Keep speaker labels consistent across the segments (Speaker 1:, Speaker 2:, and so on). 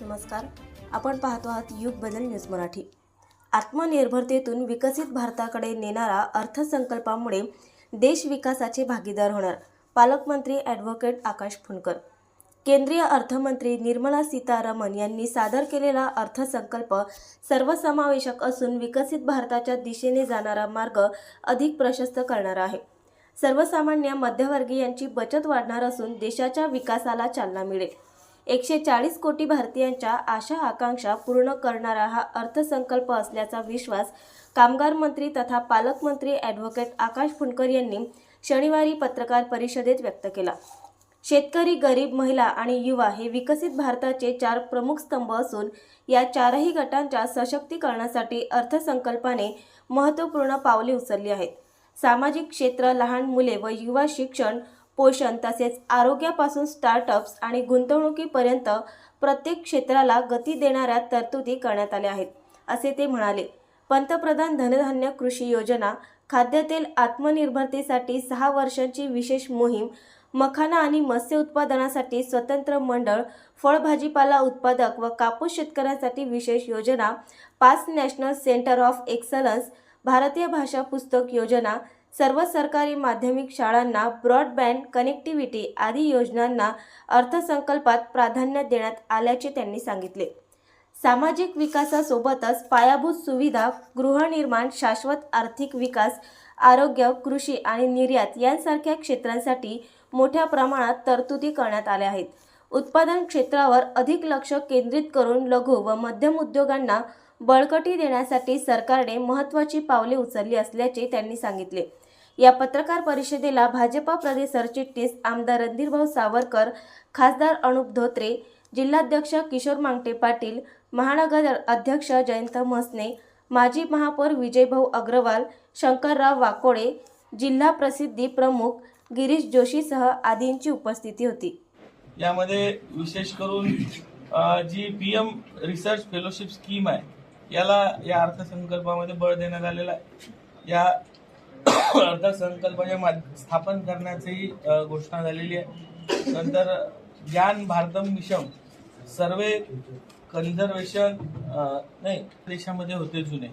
Speaker 1: नमस्कार. आपण पाहतो आहात युग बदल न्यूज मराठी. आत्मनिर्भरतेतून विकसित भारताकडे नेणारा अर्थसंकल्पामुळे देश विकासाचे भागीदार होणार पालकमंत्री ॲडव्होकेट आकाश फुंडकर. केंद्रीय अर्थमंत्री निर्मला सीतारामन यांनी सादर केलेला अर्थसंकल्प सर्वसमावेशक असून विकसित भारताच्या दिशेने जाणारा मार्ग अधिक प्रशस्त करणारा आहे. सर्वसामान्य मध्यमवर्गीयांची बचत वाढणार असून देशाच्या विकासाला चालना मिळेल. एकशे चाळीस कोटी भारतीयांच्या आशा आकांक्षा पूर्ण करणारा हा अर्थसंकल्प असल्याचा विश्वास कामगार मंत्री तथा पालकमंत्री ॲडव्होकेट आकाश फुंडकर यांनी शनिवारी पत्रकार परिषदेत व्यक्त केला. शेतकरी गरीब महिला आणि युवा हे विकसित भारताचे चार प्रमुख स्तंभ असून या चारही गटांच्या सशक्तीकरणासाठी अर्थसंकल्पाने महत्त्वपूर्ण पावले उचलली आहेत. सामाजिक क्षेत्र लहान मुले व युवा शिक्षण पोषण तसेच आरोग्यापासून स्टार्टअप्स आणि गुंतवणुकीपर्यंत प्रत्येक क्षेत्राला गती देणाऱ्या तरतुदी करण्यात आल्या आहेत असे ते म्हणाले. पंतप्रधान धनधान्य कृषी योजना खाद्यतेल आत्मनिर्भरतेसाठी सहा वर्षांची विशेष मोहीम मखाना आणि मत्स्य उत्पादनासाठी स्वतंत्र मंडळ फळभाजीपाला उत्पादक व कापूस शेतकऱ्यांसाठी विशेष योजना पाच नॅशनल सेंटर ऑफ एक्सलन्स भारतीय भाषा पुस्तक योजना सर्व सरकारी माध्यमिक शाळांना ब्रॉडबँड कनेक्टिव्हिटी आदी योजनांना अर्थसंकल्पात प्राधान्य देण्यात आल्याचे त्यांनी सांगितले. सामाजिक विकासासोबतच पायाभूत सुविधा गृहनिर्माण शाश्वत आर्थिक विकास आरोग्य कृषी आणि निर्यात यांसारख्या क्षेत्रांसाठी मोठ्या प्रमाणात तरतुदी करण्यात आल्या आहेत. उत्पादन क्षेत्रावर अधिक लक्ष केंद्रित करून लघु व मध्यम उद्योगांना बळकटी देण्यासाठी सरकारने महत्त्वाची पावले उचलली असल्याचे त्यांनी सांगितले. या पत्रकार परिषदेला भाजपा प्रदेश सरचिटणीस आमदार रणधीरभाऊ सावरकर खासदार अनुप धोत्रे जिल्हाध्यक्ष किशोर मांगटे पाटील महानगर अध्यक्ष जयंत म्हसने माजी महापौर विजयभाऊ अग्रवाल शंकरराव वाकोडे जिल्हा प्रसिद्धी प्रमुख गिरीश जोशीसह आदींची उपस्थिती होती.
Speaker 2: यामध्ये विशेष करून G P M research fellowship scheme आहे याला या अर्थसंकल्पामध्ये बळ देण्यात आलेलं आहे. या अर्थसंकल्पाच्या मा स्थापन करण्याचीही घोषणा झालेली आहे. नंतर ज्ञान भारतम मिशन सर्वे कन्झर्वेशन नाही देशामध्ये होते जुने.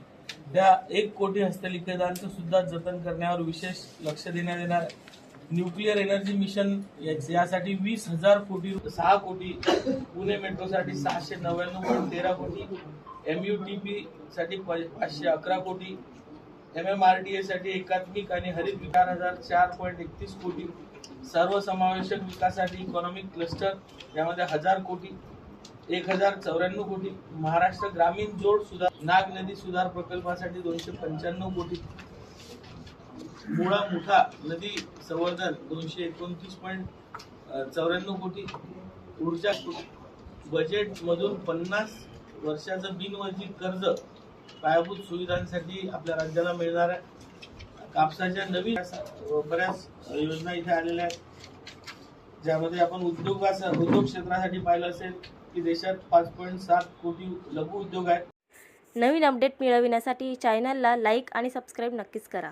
Speaker 2: त्या एक कोटी हस्तलिखितांचं सुद्धा जतन करण्यावर विशेष लक्ष देण्यात येणार आहे. न्यूक्लिअर एनर्जी मिशन यासाठी वीस हजार कोटी सहा कोटी पुणे मेट्रोसाठी सहाशे नव्याण्णव पॉईंट तेरा कोटी एम यू टी पी साठी पाचशे अकरा कोटी एम एम आर डी एसाठी एकात्मिक आणि हरित विकार हजार चार पॉईंट एकतीस कोटी सर्वसमावेशक विकासासाठी इकॉनॉमिक क्लस्टर यामध्ये हजार कोटी एक हजार चौऱ्याण्णव कोटी महाराष्ट्र ग्रामीण जोड सुधार नाग नदी सुधार प्रकल्पासाठी दोनशे पंच्याण्णव कोटी मुळा मुठा नदी संवर्धन दोनशे एकोणतीस पॉईंट चौऱ्याण्णव कोटी. ऊर्जा बजेट मधून पन्नास वर्षाचं बिनवर्जित कर्ज पायाभूत सुविधांसाठी आपल्या राज्याला मिळणार आहे. कापसाच्या नवीन बऱ्याच योजना इथे आलेल्या आहेत. ज्यामध्ये आपण उद्योगाचा उद्योग क्षेत्रासाठी पाहिलं असेल की देशात पाच पॉईंट सात कोटी लघु उद्योग आहेत.
Speaker 1: नवीन अपडेट मिळविण्यासाठी चॅनलला लाईक आणि सबस्क्राईब नक्कीच करा.